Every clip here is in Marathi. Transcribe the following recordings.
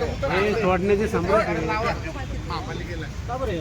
हे सोडण्याचे सम्राट आहे. का बरं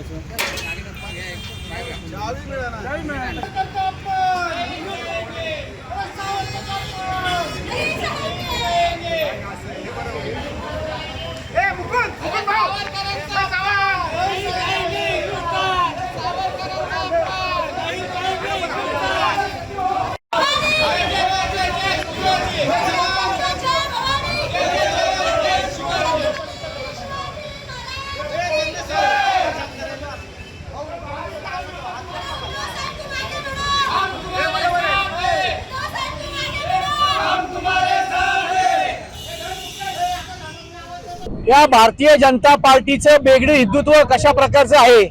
या भारतीय जनता पार्टीचं बेगडे हिंदुत्व कशा प्रकारचं आहे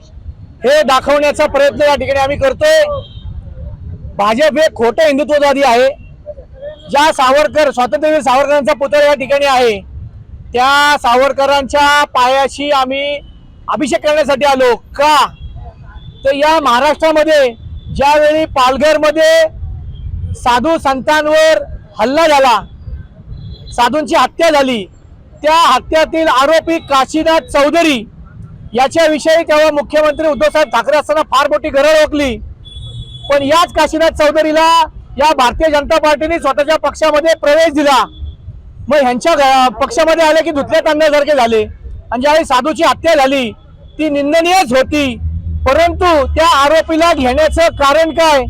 हे दाखवण्याचा प्रयत्न या ठिकाणी आम्ही करतोय. भाजप हे खोटं हिंदुत्ववादी आहे. ज्या सावरकर स्वातंत्र्यवीर सावरकरांचा पुतळा या ठिकाणी आहे त्या सावरकरांच्या पायाशी आम्ही अभिषेक करण्यासाठी आलो. का? तर या महाराष्ट्रामध्ये ज्यावेळी पालघरमध्ये साधू संतांवर हल्ला झाला साधूंची हत्या झाली त्या हत्यातील आरोपी काशीनाथ चौधरी याच्याविषयी तेव्हा मुख्यमंत्री उद्धवसाहेब ठाकरे असताना फार मोठी गरज ओकली पण याच काशीनाथ चौधरीला या भारतीय जनता पार्टीने स्वतःच्या पक्षामध्ये प्रवेश दिला. मग ह्यांच्या पक्षामध्ये आले की धुतल्या तांदळासारखे झाले. आणि ज्यावेळी साधूची हत्या झाली ती निंदनीयच होती. परंतु त्या आरोपीला घेण्याचं कारण काय?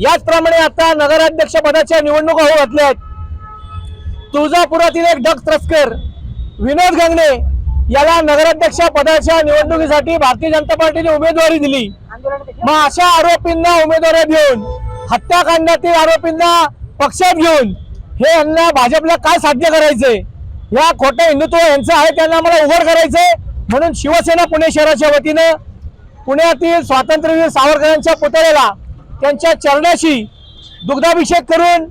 याचप्रमाणे आता नगराध्यक्ष पदाच्या निवडणुका होऊ घातल्या आहेत तुळजापुरातील एक डग तस्कर विनोद गंगणे याला नगराध्यक्ष पदाच्या निवडणुकीसाठी भारतीय जनता पार्टीने उमेदवारी दिली. मग अशा आरोपींना उमेदवारी देऊन हत्याकांडातील आरोपींना पक्षात घेऊन हे यांना भाजपला काय साध्य करायचे? या खोट्या हिंदुत्व यांचं आहे त्यांना मला उघड करायचंय. म्हणून शिवसेना पुणे शहराच्या वतीनं पुण्यातील स्वातंत्र्यवीर सावरकरांच्या पुतळ्याला त्यांच्या चरणाशी दुग्धाभिषेक करून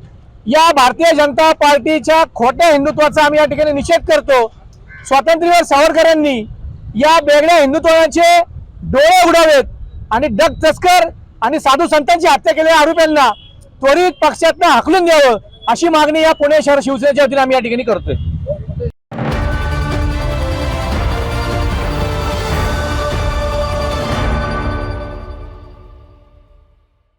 या भारतीय जनता पार्टीच्या खोट्या हिंदुत्वाचा आम्ही या ठिकाणी निषेध करतो. स्वातंत्र्यवीर सावरकरांनी या वेगळ्या हिंदुत्वाचे डोळे उडावेत आणि डग तस्कर आणि साधू संतांची हत्या केलेल्या आरोपींना त्वरित पक्षातनं हाकलून द्यावं अशी मागणी या पुणे शहर शिवसेनेच्या वतीने आम्ही या ठिकाणी करतोय.